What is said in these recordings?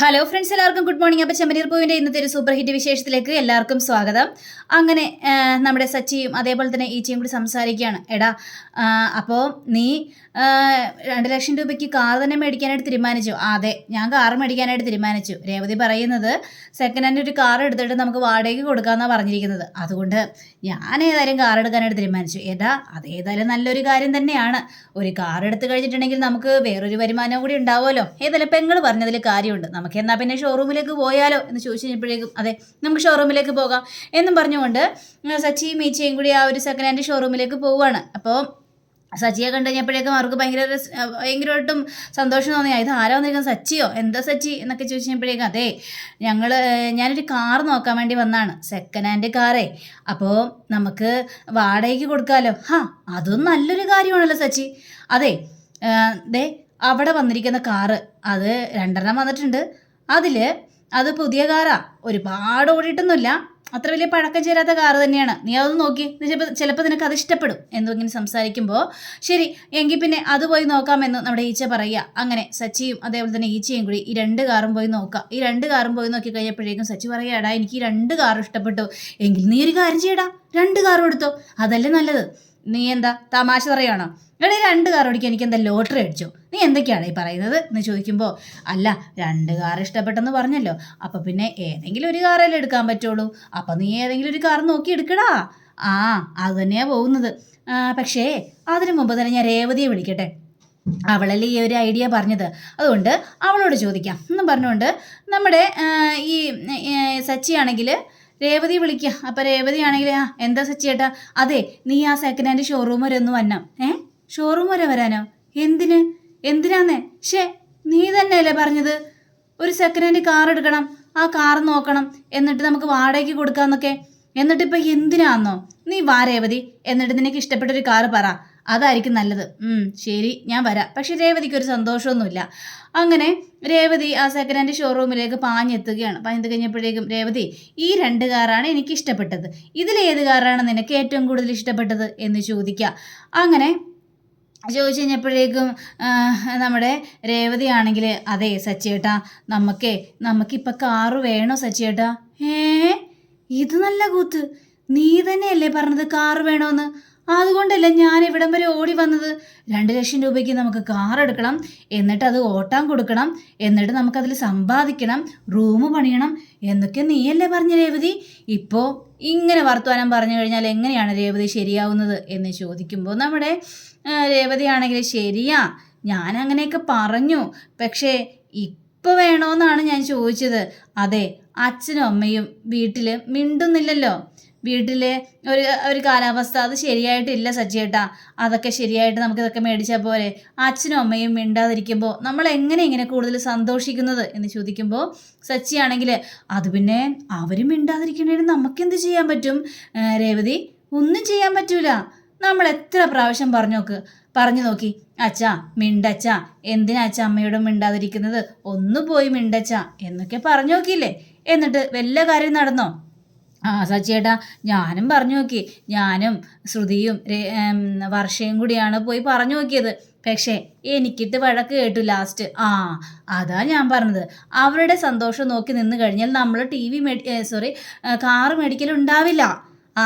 Hello friends എല്ലാവർക്കും good morning അപ്പോൾ ചെമ്മനീർ പൂവിന്റെ ഇന്നത്തെ ഒരു സൂപ്പർ ഹിറ്റ് വിശേഷത്തിലേക്ക് എല്ലാവർക്കും സ്വാഗതം. അങ്ങനെ നമ്മുടെ സച്ചിയും അതേപോലെ തന്നെ ഈച്ചയും കൂടി സംസാരിക്കുകയാണ്. എടാ അപ്പോൾ നീ രണ്ട് ലക്ഷം രൂപയ്ക്ക് കാർ തന്നെ മേടിക്കാനായിട്ട് തീരുമാനിച്ചു. അതെ ഞാൻ കാർ മേടിക്കാനായിട്ട് തീരുമാനിച്ചു. രേവതി പറയുന്നത് സെക്കൻഡ് ഹാൻഡ് ഒരു കാർ എടുത്തിട്ട് നമുക്ക് വാടകയ്ക്ക് കൊടുക്കാമെന്നാണ് പറഞ്ഞിരിക്കുന്നത്. അതുകൊണ്ട് ഞാൻ ഏതായാലും കാർ എടുക്കാനായിട്ട് തീരുമാനിച്ചു. ഏതാ അതേതായാലും നല്ലൊരു കാര്യം തന്നെയാണ്. ഒരു കാർ എടുത്തു കഴിഞ്ഞിട്ടുണ്ടെങ്കിൽ നമുക്ക് വേറൊരു വരുമാനം കൂടി ഉണ്ടാവുമല്ലോ. ഏതായാലും പെങ്ങൾ പറഞ്ഞതിൽ കാര്യമുണ്ട്. നമുക്ക് എന്നാൽ പിന്നെ ഷോറൂമിലേക്ക് പോയാലോ എന്ന് ചോദിച്ചു കഴിഞ്ഞപ്പോഴേക്കും അതെ നമുക്ക് ഷോറൂമിലേക്ക് പോകാം എന്നും പറഞ്ഞുകൊണ്ട് സച്ചിയും മീച്ചയും കൂടി ആ ഒരു സെക്കൻഡ് ഹാൻഡ് ഷോറൂമിലേക്ക് പോവുകയാണ്. അപ്പോൾ സച്ചിയെ കണ്ടു കഴിഞ്ഞപ്പോഴേക്കും അവർക്ക് ഭയങ്കര ഭയങ്കരമായിട്ടും സന്തോഷം തോന്നി. ഇത് ആരാ വന്നിരിക്കുന്നത് സച്ചിയോ? എന്താ സച്ചി? എന്നൊക്കെ ചോദിച്ചു കഴിഞ്ഞപ്പോഴേക്കും അതെ ഞങ്ങൾ ഞാനൊരു കാർ നോക്കാൻ വേണ്ടി വന്നാണ് സെക്കൻഡ് ഹാൻഡ് കാറേ. അപ്പോൾ നമുക്ക് വാടകയ്ക്ക് കൊടുക്കാമല്ലോ ഹാ അതും നല്ലൊരു കാര്യമാണല്ലോ സച്ചി. അതെ ദേ അവിടെ വന്നിരിക്കുന്ന കാറ് അത് രണ്ടെണ്ണം വന്നിട്ടുണ്ട്. അതിൽ അത് പുതിയ കാറാ. ഒരുപാട് ഓടിയിട്ടൊന്നുമില്ല. അത്ര വലിയ പഴക്കം ചേരാത്ത കാറ് തന്നെയാണ്. നീ അതൊന്ന് നോക്കി. ചിലപ്പോൾ ചിലപ്പോൾ നിനക്ക് അത് ഇഷ്ടപ്പെടും എന്നിങ്ങനെ സംസാരിക്കുമ്പോൾ ശരി എങ്കിൽ പിന്നെ അത് പോയി നോക്കാമെന്ന് നമ്മുടെ ഈച്ച പറയുക. അങ്ങനെ സച്ചിയും അതേപോലെ തന്നെ ഈച്ചയും കൂടി ഈ രണ്ട് കാറും പോയി നോക്കാം. ഈ രണ്ട് കാറും പോയി നോക്കി കഴിഞ്ഞപ്പോഴേക്കും സച്ചി പറയാടാ എനിക്ക് ഈ രണ്ട് കാറും ഇഷ്ടപ്പെട്ടു. എങ്കിൽ നീ ഒരു കാര്യം ചെയ്യടാ. രണ്ട് കാറും എടുത്തോ. അതല്ലേ നല്ലത്. നീ എന്താ തമാശ പറയുകയാണോ എടീ രണ്ട് കാർ ഓടിക്കാൻ എനിക്ക് എന്താ ലോട്ടറി അടിച്ചോ? നീ എന്തൊക്കെയാണ് ഈ പറയുന്നത്? എന്ന് ചോദിക്കുമ്പോൾ അല്ല രണ്ട് കാർ ഇഷ്ടപ്പെട്ടെന്ന് പറഞ്ഞല്ലോ. അപ്പം പിന്നെ ഏതെങ്കിലും ഒരു കാറല്ലേ എടുക്കാൻ പറ്റുള്ളൂ. അപ്പം നീ ഏതെങ്കിലും ഒരു കാർ നോക്കി എടുക്കടാ. ആ അത് തന്നെയാണ് പോകുന്നത്. പക്ഷേ അതിനു മുമ്പ് തന്നെ ഞാൻ രേവതിയെ വിളിക്കട്ടെ. അവളല്ലേ ഈ ഒരു ഐഡിയ പറഞ്ഞത്. അതുകൊണ്ട് അവളോട് ചോദിക്കാം. എന്നും പറഞ്ഞുകൊണ്ട് നമ്മുടെ ഈ സച്ചിയാണെങ്കിൽ രേവതി വിളിക്കുക അപ്പം രേവതി ആണെങ്കിൽ ആ എന്താ സച്ചിയേട്ടാ? അതെ നീ ആ സെക്കൻഡ് ഹാൻഡ് ഷോറൂം വരെ ഒന്ന് വന്നാം ഏ? ഷോറൂം വരെ വരാനോ? എന്തിന്? എന്തിനാന്നേ? ഷേ നീ തന്നെയല്ലേ പറഞ്ഞത്? ഒരു സെക്കൻഡ് ഹാൻഡ് കാർ എടുക്കണം ആ കാർ നോക്കണം എന്നിട്ട് നമുക്ക് വാടകയ്ക്ക് കൊടുക്കാന്നൊക്കെ. എന്നിട്ട് ഇപ്പം എന്തിനാന്നോ? നീ വാ രേവതി എന്നിട്ട് നിനക്ക് ഇഷ്ടപ്പെട്ട ഒരു കാർ പറ. അതായിരിക്കും നല്ലത്. ശരി ഞാൻ വരാം. പക്ഷെ രേവതിക്ക് ഒരു സന്തോഷമൊന്നുമില്ല. അങ്ങനെ രേവതി ആ സെക്കൻഡ് ഹാൻഡ് ഷോറൂമിലേക്ക് പാഞ്ഞെത്തുകയാണ്. പാഞ്ഞെത്തി കഴിഞ്ഞപ്പോഴേക്കും രേവതി ഈ രണ്ട് കാറാണ് എനിക്ക് ഇഷ്ടപ്പെട്ടത്. ഇതിലേത് കാറാണ് നിനക്ക് ഏറ്റവും കൂടുതൽ ഇഷ്ടപ്പെട്ടത് എന്ന് ചോദിക്കുക. അങ്ങനെ ചോദിച്ചു കഴിഞ്ഞപ്പോഴേക്കും നമ്മുടെ രേവതി ആണെങ്കിൽ അതെ സച്ചിയേട്ടാ നമുക്കേ നമുക്കിപ്പോൾ കാറ് വേണോ സച്ചിയേട്ടാ ഏ ഇത് നല്ല കൂത്ത്. നീ തന്നെയല്ലേ പറഞ്ഞത് കാറ് വേണോന്ന്? അതുകൊണ്ടല്ല ഞാൻ ഇവിടം വരെ ഓടി വന്നത്. രണ്ട് ലക്ഷം രൂപയ്ക്ക് നമുക്ക് കാർ എടുക്കണം എന്നിട്ട് അത് ഓട്ടാൻ കൊടുക്കണം എന്നിട്ട് നമുക്കതിൽ സമ്പാദിക്കണം റൂം പണിയണം എന്നൊക്കെ നീയല്ലേ പറഞ്ഞ രേവതി? ഇപ്പോൾ ഇങ്ങനെ വർത്തമാനം പറഞ്ഞു കഴിഞ്ഞാൽ എങ്ങനെയാണ് രേവതി ശരിയാവുന്നത് എന്ന് ചോദിക്കുമ്പോൾ നമ്മുടെ രേവതിയാണെങ്കിൽ ശരിയാ ഞാൻ അങ്ങനെയൊക്കെ പറഞ്ഞു. പക്ഷേ ഇപ്പോൾ വേണോന്നാണ് ഞാൻ ചോദിച്ചത്. അതെ അച്ഛനും അമ്മയും വീട്ടിൽ മിണ്ടുന്നില്ലല്ലോ. വീട്ടിലെ ഒരു ഒരു കാലാവസ്ഥ അത് ശരിയായിട്ടില്ല സജ്ജേട്ടാ. അതൊക്കെ ശരിയായിട്ട് നമുക്കിതൊക്കെ മേടിച്ചാൽ പോരെ. അച്ഛനും അമ്മയും മിണ്ടാതിരിക്കുമ്പോൾ നമ്മൾ എങ്ങനെ ഇങ്ങനെ കൂടുതൽ സന്തോഷിക്കുന്നത് എന്ന് ചോദിക്കുമ്പോൾ സച്ചിയാണെങ്കിൽ അത് പിന്നെ അവരും മിണ്ടാതിരിക്കണേന് നമുക്കെന്ത് ചെയ്യാൻ പറ്റും? രേവതി ഒന്നും ചെയ്യാൻ പറ്റൂല. നമ്മൾ എത്ര പ്രാവശ്യം പറഞ്ഞു നോക്ക് പറഞ്ഞു നോക്കി. അച്ഛാ മിണ്ടച്ച എന്തിനാ അച്ഛ അമ്മയോടും മിണ്ടാതിരിക്കുന്നത്? ഒന്ന് പോയി മിണ്ടച്ച എന്നൊക്കെ പറഞ്ഞു നോക്കിയില്ലേ എന്നിട്ട് വല്ല കാര്യം നടന്നോ? ആ സച്ചിയേട്ടാ ഞാനും പറഞ്ഞു നോക്കി. ഞാനും ശ്രുതിയും വർഷയും കൂടിയാണ് പോയി പറഞ്ഞു നോക്കിയത്. പക്ഷേ എനിക്കിട്ട് വഴക്ക് കേട്ടു ലാസ്റ്റ് ആ അതാ ഞാൻ പറഞ്ഞത്. അവരുടെ സന്തോഷം നോക്കി നിന്ന് കഴിഞ്ഞാൽ നമ്മൾ ടി വി സോറി കാറ് മേടിക്കലുണ്ടാവില്ല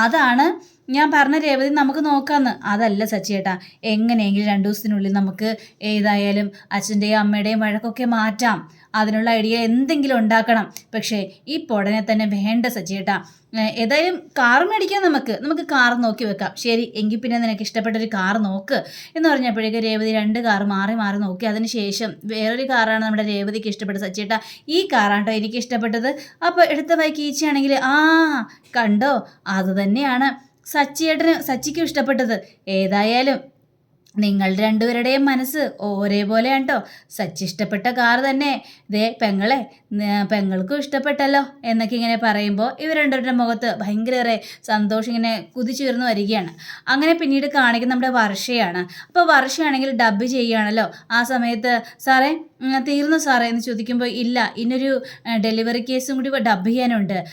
അതാണ് ഞാൻ പറഞ്ഞ രേവതി നമുക്ക് നോക്കാമെന്ന് അതല്ല സച്ചിയേട്ടാ എങ്ങനെയെങ്കിലും രണ്ടു ദിവസത്തിനുള്ളിൽ നമുക്ക് ഏതായാലും അച്ഛന്റെയും അമ്മയുടെയും വഴക്കൊക്കെ മാറ്റാം. അതിനുള്ള ഐഡിയ എന്തെങ്കിലും ഉണ്ടാക്കണം. പക്ഷേ ഈ പൊടനെ തന്നെ വേണ്ട സച്ചിയേട്ടാ ഏതായാലും കാർ മേടിക്കാം നമുക്ക്. നമുക്ക് കാർ നോക്കി വെക്കാം. ശരി എങ്കിൽ പിന്നെ നിനക്ക് ഇഷ്ടപ്പെട്ട ഒരു കാർ നോക്ക് എന്ന് പറഞ്ഞപ്പോഴേക്കും രേവതി രണ്ട് കാർ മാറി മാറി നോക്കി. അതിന് ശേഷം വേറൊരു കാറാണ് നമ്മുടെ രേവതിക്ക് ഇഷ്ടപ്പെട്ട സച്ചിയേട്ടാ ഈ കാറാണ് കേട്ടോ എനിക്ക് ഇഷ്ടപ്പെട്ടത്. അപ്പോൾ എടുത്ത ബൈക്ക് ഈച്ചയാണെങ്കിൽ ആ കണ്ടോ? അത് തന്നെയാണ്. സച്ചിയേട്ടന് സച്ചിക്കും ഇഷ്ടപ്പെട്ടത്. ഏതായാലും നിങ്ങൾ രണ്ടുപേരുടെയും മനസ്സ് ഒരേപോലെയാണ് കേട്ടോ സച്ചി ഇഷ്ടപ്പെട്ട കാർ തന്നെ. ദേ പെങ്ങളെ പെങ്ങൾക്കും ഇഷ്ടപ്പെട്ടല്ലോ എന്നൊക്കെ ഇങ്ങനെ പറയുമ്പോൾ ഇവർ രണ്ടുപേരുടെ മുഖത്ത് ഭയങ്കര സന്തോഷം ഇങ്ങനെ കുതിച്ചുയർന്നു വരികയാണ്. അങ്ങനെ പിന്നീട് കാണിക്കുന്ന നമ്മുടെ വർഷയാണ്. അപ്പോൾ വർഷയാണെങ്കിൽ ഡബ് ചെയ്യുകയാണല്ലോ. ആ സമയത്ത് സാറേ തീർന്നു സാറേ എന്ന് ചോദിക്കുമ്പോൾ ഇല്ല ഇന്നൊരു ഡെലിവറി കേസും കൂടി ഡബ് ചെയ്യാനുണ്ട്.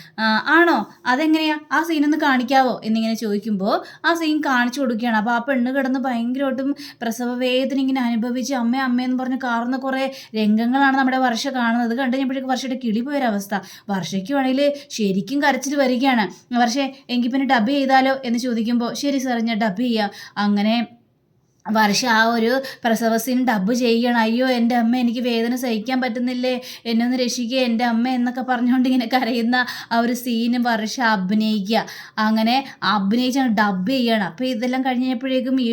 ആണോ? അതെങ്ങനെയാ? ആ സീനൊന്ന് കാണിക്കാവോ? എന്നിങ്ങനെ ചോദിക്കുമ്പോൾ ആ സീൻ കാണിച്ചു കൊടുക്കുകയാണ്. അപ്പോൾ ആ പെണ്ണ് കിടന്ന് ഭയങ്കരമായിട്ടും പ്രസവ വേദന ഇങ്ങനെ അനുഭവിച്ച് അമ്മ അമ്മയെന്ന് പറഞ്ഞ് കാർന്ന കുറേ രംഗങ്ങളാണ് നമ്മുടെ വർഷ കാണുന്നത്. കണ്ടു കഴിഞ്ഞപ്പോഴേക്കും വർഷയുടെ കിളി പോയൊരവസ്ഥ വർഷയ്ക്ക് വേണമെങ്കിൽ ശരിക്കും കരച്ചിൽ വരികയാണ്. വർഷേ എങ്കിൽ പിന്നെ ഡബ് ചെയ്താലോ എന്ന് ചോദിക്കുമ്പോൾ ശരി സാർ ഞാൻ ഡബ് ചെയ്യാം. അങ്ങനെ വർഷ ആ ഒരു പ്രസവ സീൻ ഡബ് ചെയ്യണം. അയ്യോ എന്റെ അമ്മ എനിക്ക് വേദന സഹിക്കാൻ പറ്റുന്നില്ലേ? എന്നെ ഒന്ന് രക്ഷിക്കുക എന്റെ അമ്മ എന്നൊക്കെ പറഞ്ഞുകൊണ്ട് ഇങ്ങനെ കരയുന്ന ആ ഒരു സീന് വർഷ അഭിനയിക്കുക. അങ്ങനെ അഭിനയിച്ചാണ് ഡബ്ബ് ചെയ്യണം. അപ്പോൾ ഇതെല്ലാം കഴിഞ്ഞപ്പോഴേക്കും ഈ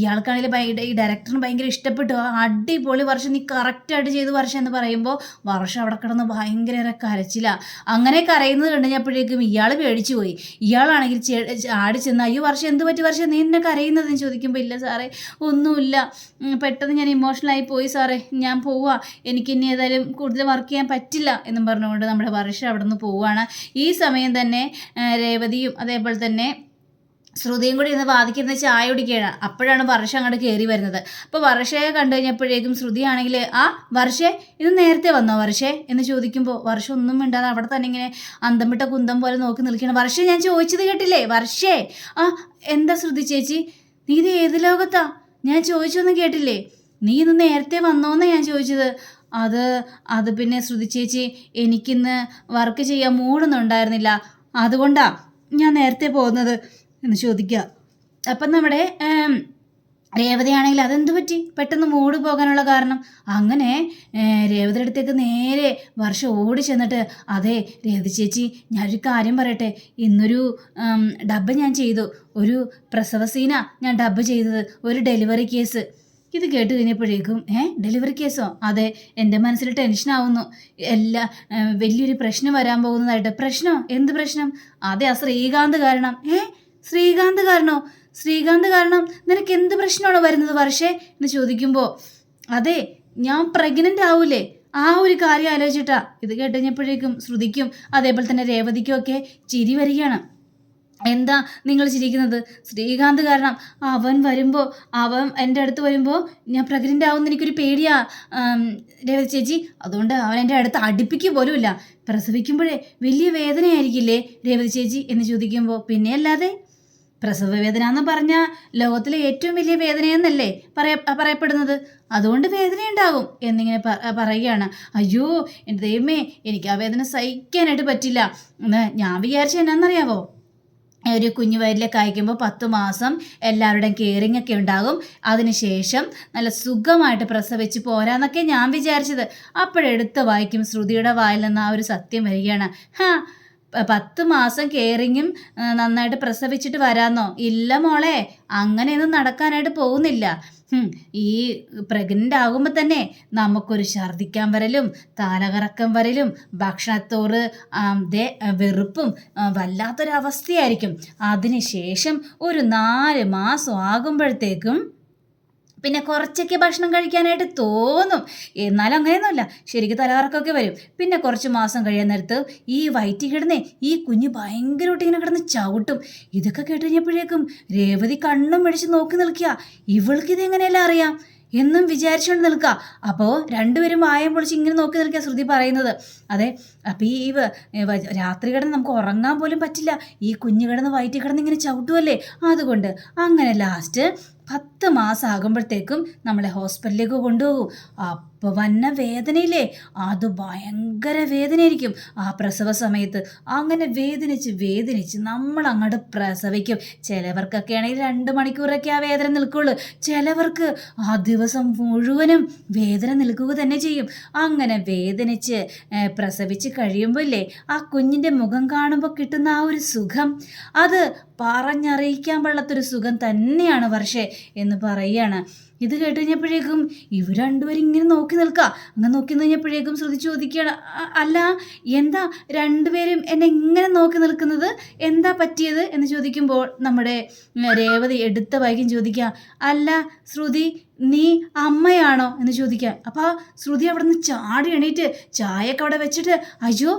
ഇയാൾക്കാണെങ്കിൽ ഭയങ്കര ഈ ഡയറക്ടറിന് ഭയങ്കര ഇഷ്ടപ്പെട്ടു. അടിപൊളി വർഷം നീ കറക്റ്റായിട്ട് ചെയ്ത് വർഷം എന്ന് പറയുമ്പോൾ വർഷം അവിടെ കിടന്ന് ഭയങ്കര കരച്ചില്ല അങ്ങനെ കരയുന്നത് കണ്ടുകഴിഞ്ഞപ്പോഴേക്കും ഇയാൾ പേടിച്ചു പോയി. ഇയാളാണെങ്കിൽ ആടി ചെന്ന് അയ്യോ വർഷം എന്ത് പറ്റി വർഷം? നീ എന്നെ കരയുന്നതെന്ന് ചോദിക്കുമ്പോൾ ഇല്ല സാറേ. ഒന്നുമില്ല. പെട്ടെന്ന് ഞാൻ ഇമോഷണലായി പോയി സാറേ. ഞാൻ പോവാ. എനിക്ക് ഇനി ഏതായാലും കൂടുതൽ വർക്ക് ചെയ്യാൻ പറ്റില്ല എന്നും പറഞ്ഞുകൊണ്ട് നമ്മുടെ വർഷ അവിടെ നിന്ന് പോവുകയാണ് ഈ സമയം തന്നെ രേവതിയും അതേപോലെ തന്നെ ശ്രുതിയും കൂടി ഇന്ന് വാദിക്കുന്ന ചായ കുടിക്കുകയാണ്. അപ്പോഴാണ് വർഷ അങ്ങോട്ട് കയറി വരുന്നത്. അപ്പോൾ വർഷയെ കണ്ടു കഴിഞ്ഞപ്പോഴേക്കും ശ്രുതി ആണെങ്കിൽ ആ വർഷേ ഇത് നേരത്തെ വന്നോ വർഷേ? എന്ന് ചോദിക്കുമ്പോൾ വർഷം ഒന്നും മിണ്ടാതെ അവിടെ തന്നെ ഇങ്ങനെ അന്തം വിട്ട കുന്തം പോലെ നോക്കി നിൽക്കുകയാണ്. വർഷേ ഞാൻ ചോദിച്ചത് കേട്ടില്ലേ? വർഷേ. ആ എന്താ ശ്രുതി ചേച്ചി? നീ ഇത് ഏത് ലോകത്താ? ഞാൻ ചോദിച്ചൊന്നും കേട്ടില്ലേ? നീ ഇന്ന് നേരത്തെ വന്നോന്നാ ഞാൻ ചോദിച്ചത്. അത് അത് പിന്നെ ശ്രുതി ചേച്ചി എനിക്കിന്ന് വർക്ക് ചെയ്യാൻ മൂടൊന്നും ഉണ്ടായിരുന്നില്ല അതുകൊണ്ടാ ഞാൻ നേരത്തെ പോകുന്നത് എന്ന് ചോദിക്കുക അപ്പം നമ്മുടെ രേവതിയാണെങ്കിൽ അതെന്ത് പറ്റി? പെട്ടെന്ന് മൂട് പോകാനുള്ള കാരണം. അങ്ങനെ രേവതിയുടെ അടുത്തേക്ക് നേരെ വർഷം ഓടി ചെന്നിട്ട് അതെ രേവതി ചേച്ചി ഞാനൊരു കാര്യം പറയട്ടെ. ഇന്നൊരു ഡബ്ബ് ഞാൻ ചെയ്തു. ഒരു പ്രസവ സീന ഞാൻ ഡബ്ബ് ചെയ്തത്. ഒരു ഡെലിവറി കേസ്. ഇത് കേട്ട് കഴിഞ്ഞപ്പോഴേക്കും ഏ ഡെലിവറി കേസോ? അതെ എന്റെ മനസ്സിൽ ടെൻഷനാവുന്നു എല്ലാ വലിയൊരു പ്രശ്നം വരാൻ പോകുന്നതായിട്ട്. പ്രശ്നോ? എന്ത് പ്രശ്നം? അതെ ആ ശ്രീകാന്ത് കാരണം. ഏ ശ്രീകാന്ത് കാരണോ? ശ്രീകാന്ത് കാരണം നിനക്ക് എന്ത് പ്രശ്നമാണ് വരുന്നത് വർഷേ എന്ന് ചോദിക്കുമ്പോൾ അതെ ഞാൻ പ്രഗ്നന്റ് ആവൂലേ? ആ ഒരു കാര്യം ആലോചിച്ചിട്ടാ. ഇത് കേട്ടുകഴിഞ്ഞപ്പോഴേക്കും ശ്രുതിക്കും അതേപോലെ തന്നെ രേവതിക്കും ഒക്കെ ചിരി വരികയാണ്. എന്താ നിങ്ങൾ ചിരിക്കുന്നത്? ശ്രീകാന്ത് കാരണം അവൻ വരുമ്പോൾ അവൻ എന്റെ അടുത്ത് വരുമ്പോൾ ഞാൻ പ്രഗ്നന്റ് ആവുമെന്ന് എനിക്കൊരു പേടിയാ രേവതി ചേച്ചി. അതുകൊണ്ട് അവൻ എന്റെ അടുത്ത് അടുപ്പിക്കുക പോലുമില്ല. പ്രസവിക്കുമ്പോഴേ വലിയ വേദനയായിരിക്കില്ലേ രേവതി ചേച്ചി എന്ന് ചോദിക്കുമ്പോൾ പിന്നെ അല്ലാതെ പ്രസവ വേദന എന്ന് പറഞ്ഞാൽ ലോകത്തിലെ ഏറ്റവും വലിയ വേദനയെന്നല്ലേ പറയ പറയപ്പെടുന്നത്? അതുകൊണ്ട് വേദനയുണ്ടാകും എന്നിങ്ങനെ പറയുകയാണ്. അയ്യോ എന്റെ ദൈവമേ എനിക്ക് ആ വേദന സഹിക്കാനായിട്ട് പറ്റില്ല. ഞാൻ വിചാരിച്ച എന്നാന്നറിയാവോ? ഒരു കുഞ്ഞു വയറിലേക്ക് അയക്കുമ്പോൾ പത്ത് മാസം എല്ലാവരുടെയും കെയറിങ് ഒക്കെ ഉണ്ടാകും. അതിനുശേഷം നല്ല സുഖമായിട്ട് പ്രസവിച്ച് പോരാന്നൊക്കെ ഞാൻ വിചാരിച്ചത്. അപ്പോഴെടുത്ത് വായിക്കും ശ്രുതിയുടെ വായിൽ നിന്ന് ആ ഒരു സത്യം വരികയാണ്. ഹാ പത്ത് മാസം കെയറിങ്ങും നന്നായിട്ട് പ്രസവിച്ചിട്ട് വരാന്നോ? ഇല്ല മോളെ അങ്ങനെയൊന്നും നടക്കാനായിട്ട് പോകുന്നില്ല. ഈ പ്രഗ്നന്റ് ആകുമ്പോൾ തന്നെ നമുക്കൊരു ഛർദ്ദിക്കാൻ വരലും തലകറക്കം വരലും ഭക്ഷണത്തോട് വെറുപ്പും വല്ലാത്തൊരവസ്ഥയായിരിക്കും. അതിനുശേഷം ഒരു നാല് മാസം ആകുമ്പോഴത്തേക്കും പിന്നെ കുറച്ചൊക്കെ ഭക്ഷണം കഴിക്കാനായിട്ട് തോന്നും. എന്നാലും അങ്ങനെയൊന്നുമല്ല. ശരിക്കും തലകറക്കമൊക്കെ വരും. പിന്നെ കുറച്ച് മാസം കഴിയാൻ നേരത്ത് ഈ വയറ്റിൽ കിടന്നേ ഈ കുഞ്ഞ് ഭയങ്കരമായിട്ട് ഇങ്ങനെ കിടന്ന് ചവിട്ടും. ഇതൊക്കെ കേട്ട് കഴിഞ്ഞപ്പോഴേക്കും രേവതി കണ്ണും മെടിച്ച് നോക്കി നിൽക്കുക. ഇവൾക്ക് ഇത് എങ്ങനെയല്ല അറിയാം? എന്നും വിചാരിച്ചുകൊണ്ട് നിൽക്കുക. അപ്പോൾ രണ്ടുപേരും വായം പൊളിച്ച് ഇങ്ങനെ നോക്കി നിൽക്കുക ശ്രുതി പറയുന്നത്. അതെ അപ്പോൾ ഈ രാത്രി കിടന്ന് നമുക്ക് ഉറങ്ങാൻ പോലും പറ്റില്ല. ഈ കുഞ്ഞു കിടന്ന് വയറ്റിൽ കിടന്ന് ഇങ്ങനെ ചവിട്ടുമല്ലേ അതുകൊണ്ട് അങ്ങനെ ലാസ്റ്റ് പത്ത് മാസം ആകുമ്പോഴത്തേക്കും നമ്മളെ ഹോസ്പിറ്റലിലേക്ക് കൊണ്ടുപോകും. അപ്പോൾ വന്ന വേദനയില്ലേ? അത് ഭയങ്കര വേദനയായിരിക്കും. ആ പ്രസവ സമയത്ത് അങ്ങനെ വേദനിച്ച് വേദനിച്ച് നമ്മൾ അങ്ങോട്ട് പ്രസവിക്കും. ചിലവർക്കൊക്കെ ആണെങ്കിൽ രണ്ട് മണിക്കൂറൊക്കെ ആ വേദന നിൽക്കുള്ളൂ. ചിലവർക്ക് ആ ദിവസം മുഴുവനും വേദന നിൽക്കുക തന്നെ ചെയ്യും. അങ്ങനെ വേദനിച്ച് പ്രസവിച്ച് കഴിയുമ്പോൾ ഇല്ലേ ആ കുഞ്ഞിന്റെ മുഖം കാണുമ്പോൾ കിട്ടുന്ന ആ ഒരു സുഖം? അത് പറഞ്ഞറിയിക്കാൻ പാടില്ലാത്തൊരു സുഖം തന്നെയാണ് വർഷേ എന്ന് പറയുകയാണ്. ഇത് കേട്ട് കഴിഞ്ഞപ്പോഴേക്കും ഇവർ രണ്ടുപേരും ഇങ്ങനെ നോക്കി നിൽക്കുക അങ്ങനെ നോക്കി കഴിഞ്ഞപ്പോഴേക്കും ശ്രുതി ചോദിക്കുകയാണ് അല്ല എന്താ രണ്ടുപേരും എന്നെ ഇങ്ങനെ നോക്കി നിൽക്കുന്നത്? എന്താ പറ്റിയത്? എന്ന് ചോദിക്കുമ്പോൾ നമ്മുടെ രേവതി എടുത്ത വൈകും ചോദിക്കുക അല്ല ശ്രുതി നീ അമ്മയാണോ? എന്ന് ചോദിക്കുക അപ്പോൾ ശ്രുതി അവിടെ നിന്ന് ചാടി എണീറ്റ് ചായയൊക്കെ അവിടെ വെച്ചിട്ട് അയ്യോ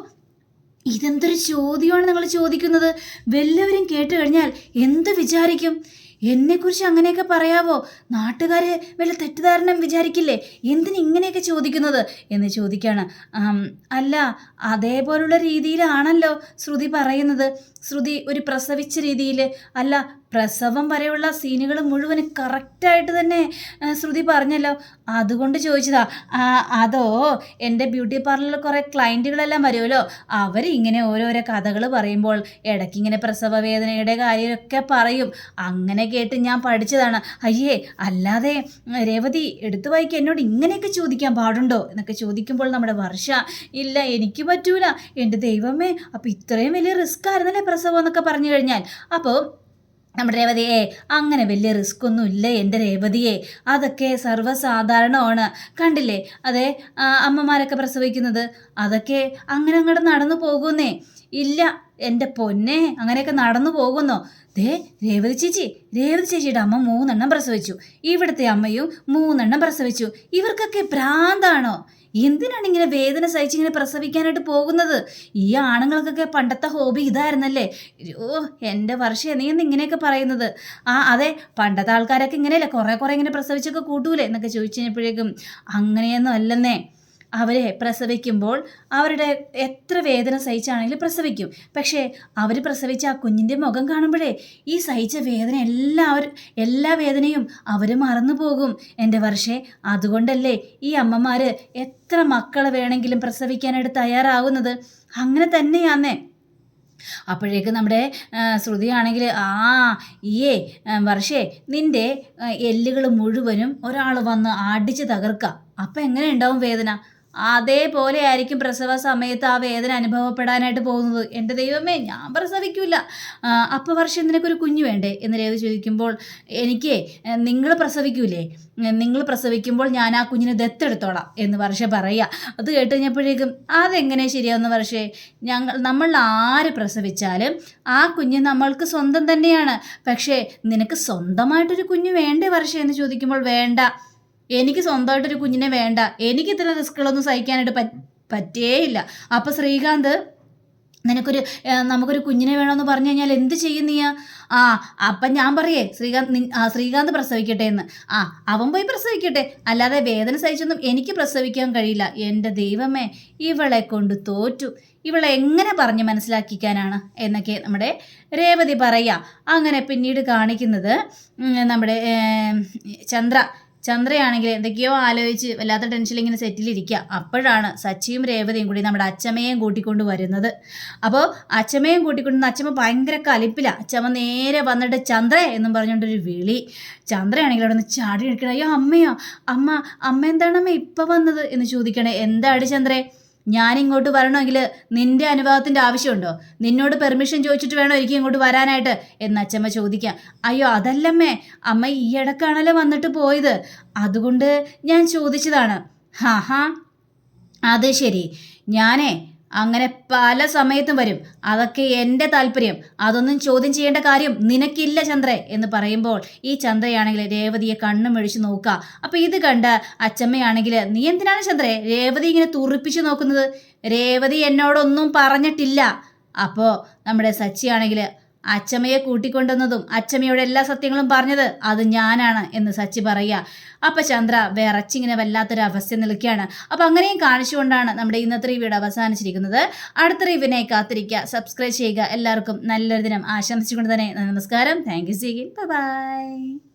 ഇതെന്തൊരു ചോദ്യമാണ് നിങ്ങൾ ചോദിക്കുന്നത്? വല്ലവരും കേട്ട് കഴിഞ്ഞാൽ എന്ത് വിചാരിക്കും? എന്നെക്കുറിച്ച് അങ്ങനെയൊക്കെ പറയാവോ? നാട്ടുകാർ വല്ല തെറ്റിദ്ധാരണ വിചാരിക്കില്ലേ? എന്തിന് ഇങ്ങനെയൊക്കെ ചോദിക്കുന്നത്? എന്ന് ചോദിക്കുകയാണ് "ആം, അല്ല അതേപോലുള്ള രീതിയിലാണല്ലോ ശ്രുതി പറയുന്നത്. ശ്രുതി ഒരു പ്രസവിച്ച രീതിയിൽ അല്ല പ്രസവം വരെയുള്ള സീനുകൾ മുഴുവൻ കറക്റ്റായിട്ട് തന്നെ ശ്രുതി പറഞ്ഞല്ലോ. അതുകൊണ്ട് ചോദിച്ചതാ അതോ എന്റെ ബ്യൂട്ടി പാർലറിൽ കുറേ ക്ലയന്റുകളെല്ലാം വരുമല്ലോ? അവർ ഇങ്ങനെ ഓരോരോ കഥകൾ പറയുമ്പോൾ ഇടയ്ക്കിങ്ങനെ പ്രസവ വേദനയുടെ കാര്യമൊക്കെ പറയും. അങ്ങനെ കേട്ട് ഞാൻ പഠിച്ചതാണ്. അയ്യേ അല്ലാതെ രേവതി എടുത്തു വായിക്കുക എന്നോട് ഇങ്ങനെയൊക്കെ ചോദിക്കാൻ പാടുണ്ടോ? എന്നൊക്കെ ചോദിക്കുമ്പോൾ നമ്മുടെ വർഷ ഇല്ല എനിക്ക് പറ്റൂല. എന്റെ ദൈവമേ അപ്പോൾ ഇത്രയും വലിയ റിസ്ക് ആയിരുന്നല്ലേ പ്രസവം എന്നൊക്കെ പറഞ്ഞു കഴിഞ്ഞാൽ. അപ്പോൾ നമ്മുടെ രേവതിയെ അങ്ങനെ വലിയ റിസ്ക് ഒന്നും ഇല്ല എന്റെ രേവതിയെ? അതൊക്കെ സർവസാധാരണമാണ്. കണ്ടില്ലേ? അതെ അമ്മമാരൊക്കെ പ്രസവിക്കുന്നത്. അതൊക്കെ അങ്ങനെ അങ്ങോട്ട് നടന്നു പോകുന്നേ. ഇല്ല എന്റെ പൊന്നെ അങ്ങനെയൊക്കെ നടന്നു പോകുന്നോ? ദേ രേവതി ചേച്ചി രേവതി ചേച്ചിയുടെ അമ്മ മൂന്നെണ്ണം പ്രസവിച്ചു. ഇവിടുത്തെ അമ്മയും മൂന്നെണ്ണം പ്രസവിച്ചു. ഇവർക്കൊക്കെ ഭ്രാന്താണോ? എന്തിനാണ് ഇങ്ങനെ വേദന സഹിച്ച് ഇങ്ങനെ പ്രസവിക്കാനായിട്ട് പോകുന്നത്? ഈ ആണുങ്ങൾക്കൊക്കെ പണ്ടത്തെ ഹോബി ഇതായിരുന്നല്ലേ? ഓ എന്റെ വർഷം നീ എന്ന് ഇങ്ങനെയൊക്കെ പറയുന്നത്? ആ അതെ പണ്ടത്തെ ആൾക്കാരൊക്കെ ഇങ്ങനെയല്ലേ കുറേ കുറേ ഇങ്ങനെ പ്രസവിച്ചൊക്കെ കൂട്ടൂലേ എന്നൊക്കെ ചോദിച്ചു കഴിഞ്ഞപ്പോഴേക്കും അങ്ങനെയൊന്നും അല്ലെന്നേ. അവരെ പ്രസവിക്കുമ്പോൾ അവരുടെ എത്ര വേദന സഹിച്ചാണെങ്കിലും പ്രസവിക്കും. പക്ഷേ അവർ പ്രസവിച്ച ആ കുഞ്ഞിന്റെ മുഖം കാണുമ്പോഴേ ഈ സഹിച്ച വേദന എല്ലാവരും എല്ലാ വേദനയും അവർ മറന്നു പോകും. എന്റെ വർഷേ അതുകൊണ്ടല്ലേ ഈ അമ്മമാർ എത്ര മക്കളെ വേണമെങ്കിലും പ്രസവിക്കാനായിട്ട് തയ്യാറാകുന്നത് അങ്ങനെ തന്നെയാന്നേ. അപ്പോഴേക്ക് നമ്മുടെ ശ്രുതിയാണെങ്കിൽ ആ ഈയേ വർഷേ നിന്റെ എല്ലുകൾ മുഴുവനും ഒരാൾ വന്ന് അടിച്ച് തകർക്കുക അപ്പം എങ്ങനെ ഉണ്ടാവും വേദന? അതേപോലെ ആയിരിക്കും പ്രസവ സമയത്ത് ആ വേദന അനുഭവപ്പെടാനായിട്ട് പോകുന്നത്. എന്റെ ദൈവമേ ഞാൻ പ്രസവിക്കൂല. അപ്പോൾ വർഷം നിനക്കൊരു കുഞ്ഞു വേണ്ടേ? എന്ന് രേവതി ചോദിക്കുമ്പോൾ എനിക്ക് നിങ്ങൾ പ്രസവിക്കൂലേ? നിങ്ങൾ പ്രസവിക്കുമ്പോൾ ഞാൻ ആ കുഞ്ഞിനെ ദത്തെടുത്തോളാം എന്ന് വർഷ പറയുക. അത് കേട്ട് കഴിഞ്ഞപ്പോഴേക്കും അതെങ്ങനെ ശരിയാവുന്ന വർഷേ? ഞങ്ങൾ നമ്മൾ ആര് പ്രസവിച്ചാലും ആ കുഞ്ഞ് നമ്മൾക്ക് സ്വന്തം തന്നെയാണ്. പക്ഷേ നിനക്ക് സ്വന്തമായിട്ടൊരു കുഞ്ഞ് വേണ്ടേ വർഷേ? എന്ന് ചോദിക്കുമ്പോൾ വേണ്ട. എനിക്ക് സ്വന്തമായിട്ടൊരു കുഞ്ഞിനെ വേണ്ട. എനിക്ക് ഇത്ര റിസ്ക്കുകളൊന്നും സഹിക്കാനായിട്ട് പറ്റ പറ്റേയില്ല. അപ്പോൾ ശ്രീകാന്ത് നിനക്കൊരു നമുക്കൊരു കുഞ്ഞിനെ വേണമെന്ന് പറഞ്ഞു കഴിഞ്ഞാൽ എന്ത് ചെയ്യും നീ ആ അപ്പം ഞാൻ പറയേ ശ്രീകാന്ത് ശ്രീകാന്ത് പ്രസവിക്കട്ടെ എന്ന്. ആ അവൻ പോയി പ്രസവിക്കട്ടെ. അല്ലാതെ വേദന സഹിച്ചൊന്നും എനിക്ക് പ്രസവിക്കാൻ കഴിയില്ല. എന്റെ ദൈവമേ ഇവളെ കൊണ്ട് തോറ്റു. ഇവളെ എങ്ങനെ പറഞ്ഞ് മനസ്സിലാക്കിക്കാനാണ് എന്നൊക്കെ നമ്മുടെ രേവതി പറയുക അങ്ങനെ പിന്നീട് കാണിക്കുന്നത് നമ്മുടെ ചന്ദ്ര. ചന്ദ്രയാണെങ്കിൽ എന്തൊക്കെയോ ആലോചിച്ച് വല്ലാത്ത ടെൻഷനിൽ ഇങ്ങനെ സെറ്റിലിരിക്കുക അപ്പോഴാണ് സച്ചിയും രേവതിയും കൂടി നമ്മുടെ അച്ചമ്മയും കൂട്ടിക്കൊണ്ട് വരുന്നത്. അപ്പോൾ അച്ചമ്മയും കൂട്ടിക്കൊണ്ട് അച്ചമ്മ ഭയങ്കര കലിപ്പില. അച്ചമ്മ നേരെ വന്നിട്ട് ചന്ദ്ര എന്നും പറഞ്ഞുകൊണ്ടൊരു വിളി. ചന്ദ്രയാണെങ്കിൽ അവിടെ നിന്ന് ചാടി എടുക്കണേ അയ്യോ അമ്മയോ അമ്മ അമ്മ എന്താണ് അമ്മ ഇപ്പം വന്നത്? എന്ന് ചോദിക്കണേ. എന്താടി ചന്ദ്രേ? ഞാൻ ഇങ്ങോട്ട് വരണമെങ്കിൽ നിന്റെ അനുഭവത്തിന്റെ ആവശ്യമുണ്ടോ? നിന്നോട് പെർമിഷൻ ചോദിച്ചിട്ട് വേണോ എനിക്ക് ഇങ്ങോട്ട് വരാനായിട്ട്? എന്ന് അച്ഛമ്മ ചോദിക്കാം. അയ്യോ അതല്ലമ്മേ. അമ്മ ഈ ഇടക്കാണല്ലോ വന്നിട്ട് പോയത്. അതുകൊണ്ട് ഞാൻ ചോദിച്ചതാണ്. ഹാ ഹാ. അത് ശരി. ഞാനേ അങ്ങനെ പല സമയത്തും വരും. അതൊക്കെ എന്റെ താല്പര്യം. അതൊന്നും ചോദ്യം ചെയ്യേണ്ട കാര്യം നിനക്കില്ല ചന്ദ്രേ എന്ന് പറയുമ്പോൾ ഈ ചന്ദ്രയാണെങ്കിൽ രേവതിയെ കണ്ണും മെഴിച്ച് നോക്കുക. അപ്പം ഇത് കണ്ട് അച്ചമ്മയാണെങ്കിൽ നീ എന്തിനാണ് ചന്ദ്രേ രേവതി ഇങ്ങനെ തുറിപ്പിച്ച് നോക്കുന്നത്? രേവതി എന്നോടൊന്നും പറഞ്ഞിട്ടില്ല. അപ്പോൾ നമ്മുടെ സച്ചിയാണെങ്കിൽ അച്ചമ്മയെ കൂട്ടിക്കൊണ്ടുവന്നതും അച്ചമ്മയുടെ എല്ലാ സത്യങ്ങളും പറഞ്ഞത് അത് ഞാനാണ് എന്ന് സച്ചി പറയുക. അപ്പം ചന്ദ്ര വിറച്ചിങ്ങനെ വല്ലാത്തൊരു അവസ്ഥ നിൽക്കുകയാണ്. അപ്പം അങ്ങനെയും കാണിച്ചുകൊണ്ടാണ് നമ്മുടെ ഇന്നത്തെ റിവ്യൂടെ അവസാനിച്ചിരിക്കുന്നത്. അടുത്ത റിവ്യൂവിനെ കാത്തിരിക്കുക. സബ്സ്ക്രൈബ് ചെയ്യുക. എല്ലാവർക്കും നല്ലൊരു ദിനം ആശംസിച്ചുകൊണ്ട് തന്നെ നമസ്കാരം. Thank you സീഗിൻ by